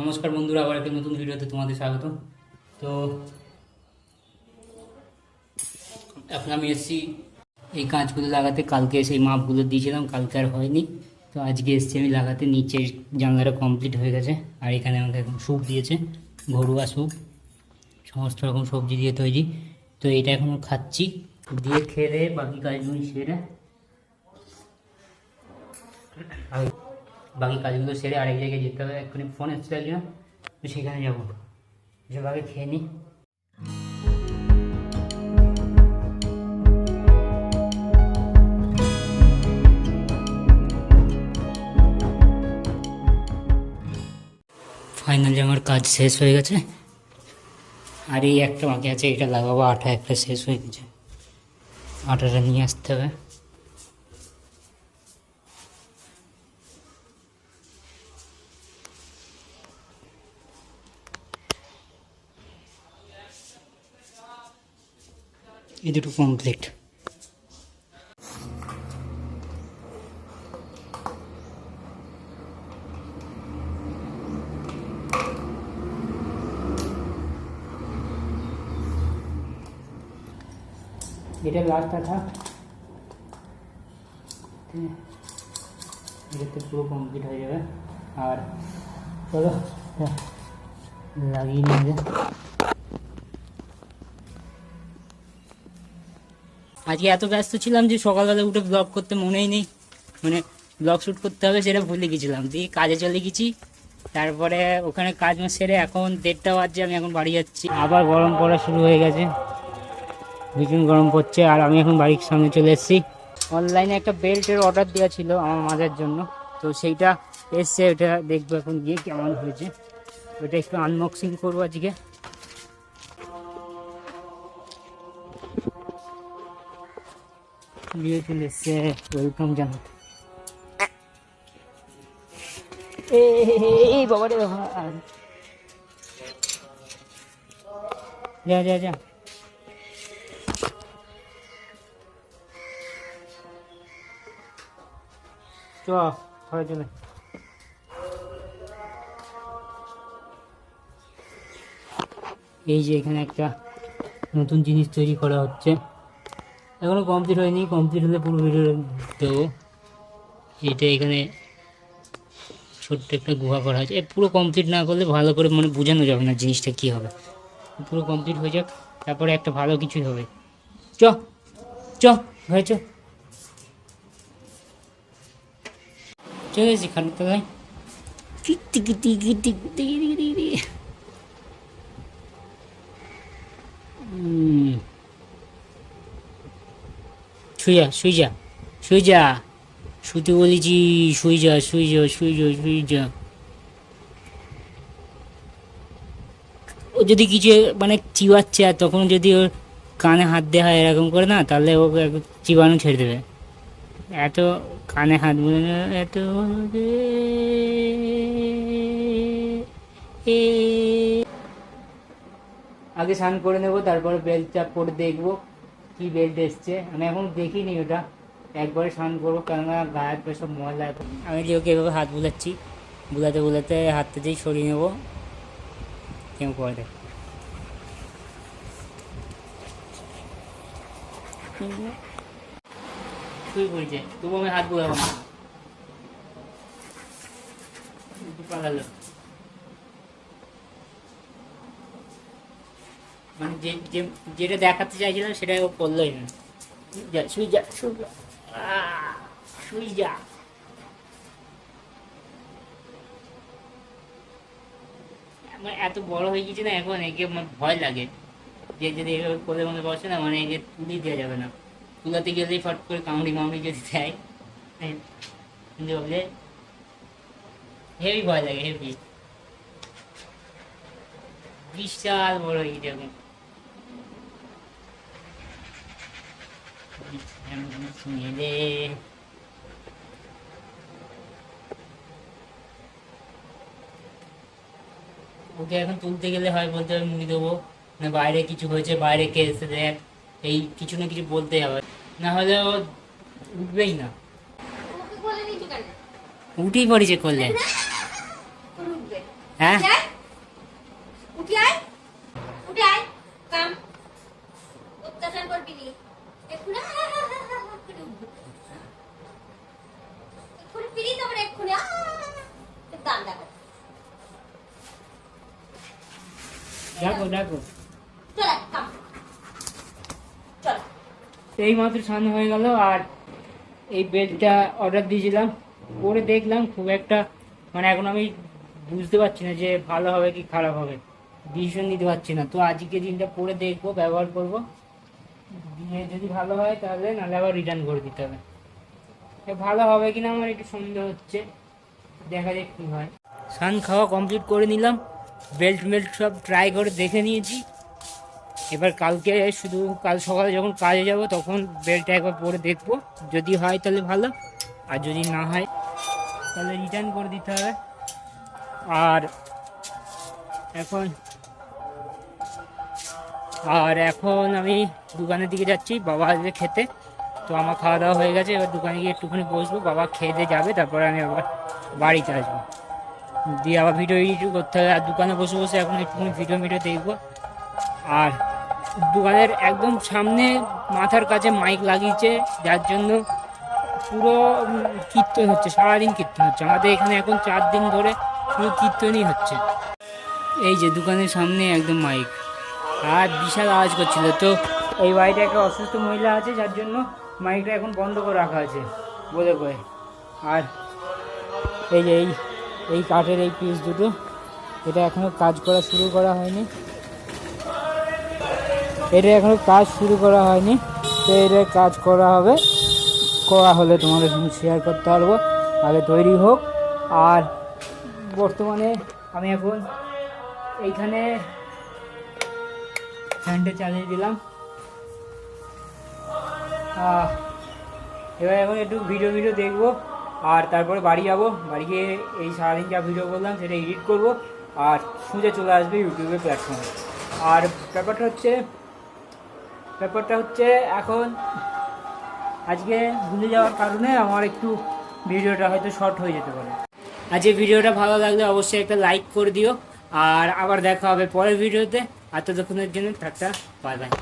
নমস্কার বন্ধুরা, আবার একটা নতুন ভিডিওতে তোমাদের স্বাগত তো, এখন আমি এসেছি এই কাঁচগুলো লাগাতে। কালকে সেই মাপগুলো দিয়েছিলাম, কালকে আর হয়নি। তো আজকে এসেছি আমি লাগাতে নিচের জানলাটা কমপ্লিট হয়ে গেছে। আর এখানে আমাকে এখন স্যুপ দিয়েছে, ঘরোয়া স্যুপ সমস্ত রকম সবজি দিয়ে তৈরি। তো এটা এখন খাচ্ছি, দিয়ে খেলে বাকি কাজগুলো সেরে। আর বাকি কাজগুলো সেরে আরেক জায়গায় যেতে হবে। এক্ষুনি ফোন এসছে একজন। তো সেখানে যাব। এসব আগে খেয়ে নিই ফাইনালি আমার কাজ শেষ হয়ে গেছে। আর এই একটা বাকি আছে, এটা লাগাবো। আঠা একটা শেষ হয়ে গেছে। আঠাটা নিয়ে আসতে হবে। এই দুটো কমপ্লিট এটা লাস্ট আঠা। এটাতে পুরো কমপ্লিট হয়ে যাবে। আর চলো লাগিয়ে নিয়ে আজকে এত ব্যস্ত ছিলাম যে সকালবেলা উঠে ব্লগ করতে মনেই নেই। মানে ব্লগ শ্যুট করতে হবে সেটা ভুলে গেছিলাম। দিয়ে কাজে চলে গেছি। তারপরে ওখানে কাজ সেরে এখন দেড়টা বাজছে, আমি এখন বাড়ি যাচ্ছি। আবার গরম পড়া শুরু হয়ে গেছে। ভীষণ গরম পড়ছে আর আমি এখন বাড়ির সামনে চলে এসেছি। অনলাইনে একটা বেল্টের অর্ডার দেওয়া ছিল আমার মাঝের জন্য। তো সেইটা এসছে, ওটা দেখব এখন গিয়ে কেমন হয়েছে। ওটা একটু আনবক্সিং করব আজকে। চলে এসছে ওয়েলকাম জানাতে। এই বাবা রে বাবা। যা যা যা। চ ঘরে চলে। এই যে এখানে একটা নতুন জিনিস তৈরি করা হচ্ছে। এখনও কমপ্লিট হয়নি কমপ্লিট হলে পুরো ভিডিও দেবো এটা এখানে ছোট্ট একটা গুহা করা হয়েছে। এ পুরো কমপ্লিট না করলে ভালো করে মানে বোঝানো যাবে না জিনিসটা কী হবে। পুরো কমপ্লিট হয়ে যাক, তারপরে একটা ভালো কিছুই হবে। চ চ ঘরে চ। চলে এসেছি খানিক তলায় কিটি কিটি কিটি কিটি কিটি হুম শুই যা শুতে বলেছি শুই যা শুই যা শুই যা শুই যা ও যদি কিছু মানে চিবাচ্ছে আর তখন যদি ওর কানে হাত দেওয়া হয় এরকম করে না, তাহলে ও চিবানো ছেড়ে দেবে। এত কানে হাত বলে এত আগে স্নান করে নেব, তারপরে বেল্টটা পরে দেখব। কি বেল্ট এসছে? আমি এখন দেখিনি ওটা। একবারে স্নান করব, কেননা গায়ের পরে সব ময়লা। আমি ওকে এভাবে হাত বুলাচ্ছি। বুলাতে বুলাতে হাতটা যেই সরিয়ে নেব। কেমন করে দেখ। শুয়ে পড়েছে তবু আমি হাত বুলাবো না। পালালো। মানে যে যেটা দেখাতে চাইছিলাম সেটা ও করলোই না। যা আমার এত বড় হয়ে গেছে না এখন একে আমার ভয় লাগে। যে যদি এভাবে কোলের মধ্যে বসে না মানে একে তুলি দেওয়া যাবে না। তুলাতে গেলেই ফট করে কামড়ি মামড়ি যদি দেয় হ্যাঁ, কিন্তু বলে হেভি ভয় লাগে হেভি। বিশাল বড় হয়ে গেছে এখন। ওকে এখন তুলতে গেলে হয় বলতে হবে মুড়ি দেবো। না বাইরে কিছু হয়েছে বাইরে কে এসে দেখ। এই কিছু না কিছু বলতে হবে। না হলে ও উঠবেই না। উঠেই পড়েছে করলে হ্যাঁ উঠে আয়। উঠে আয় উঠে আয় কাম অত্যাচার করবি নি এক্ষুনি এক্ষুনি উঠবো। এক্ষুনি ফিরি তারপরে এক্ষুনি আহ! দাম দেখো দেখো দেখো। এই মাত্র সামনে হয়ে গেল আর এই বেডটা অর্ডার দিয়েছিলাম। পরে দেখলাম খুব একটা মানে এখন আমি বুঝতে পারছি না যে ভালো হবে কি খারাপ হবে। ডিসিশন নিতে পারছি না। তো আজকে দিনটা পরে দেখব ব্যবহার করব। দিয়ে যদি ভালো হয় তাহলে নাহলে আবার রিটার্ন করে দিতে হবে। ভালো হবে কিনা আমার একটু সন্দেহ হচ্ছে। দেখা যাক কী হয়। সান খাওয়া কমপ্লিট করে নিলাম। বেল্ট মেল্ট সব ট্রাই করে দেখে নিয়েছি। এবার কালকে শুধু কাল সকালে যখন কাজে যাব তখন বেলটা একবার পরে দেখব। যদি হয় তাহলে ভালো, আর যদি না হয় তাহলে রিটার্ন করে দিতে হবে। আর এখন আর এখন আমি দোকানের দিকে যাচ্ছি, বাবা আসবে খেতে। তো আমার খাওয়া দাওয়া হয়ে গেছে, এবার দোকানে গিয়ে একটুখানি বসবো, বাবা খেয়ে যাবে, তারপরে আমি আবার বাড়িতে আসব। দিয়ে আবার ভিডিও এডিট করতে হবে। আর দোকানে বসে বসে এখন একটুখানি ভিডিও মিডিও দেখব। আর দোকানের একদম সামনে মাথার কাছে মাইক লাগিয়েছে, যার জন্য পুরো কীর্তন হচ্ছে, সারাদিন কীর্তন হচ্ছে। আমাদের এখানে এখন চার দিন ধরে পুরো কীর্তনই হচ্ছে। এই যে দোকানের সামনে একদম মাইক আর বিশাল আওয়াজ করছিল। তো এই বাড়িতে একটা অসুস্থ মহিলা আছে, যার জন্য মাইকটা এখন বন্ধ করে রাখা আছে। বলে কয়ে। আর এই যে এই এই কাঠের এই পিস দুটো। এটা এখনও কাজ করা শুরু করা হয়নি। এটা এখনও কাজ শুরু করা হয়নি। তো এটা কাজ করা হবে। করা হলে তোমাদের সঙ্গে শেয়ার করতে পারব। আগে তৈরি হোক। আর বর্তমানে আমি এখন এইখানে ফ্যানটা চালিয়ে দিলাম। এবার এখন একটু ভিডিও ভিডিও দেখব। আর তারপরে বাড়ি যাব। বাড়ি গিয়ে এই সারাদিন যা ভিডিও করলাম সেটা এডিট করব আর সোজা চলে আসবে ইউটিউবের প্ল্যাটফর্মে আর ব্যাপারটা হচ্ছে ব্যাপারটা হচ্ছে এখন আজকে ভুলে যাওয়ার কারণে আমার একটু ভিডিওটা হয়তো শর্ট হয়ে যেতে পারে। আজকে ভিডিওটা ভালো লাগলে অবশ্যই একটা লাইক করে দিও। আর আবার দেখা হবে পরের ভিডিওতে আর ততক্ষণের জন্য টাটা বাই বাই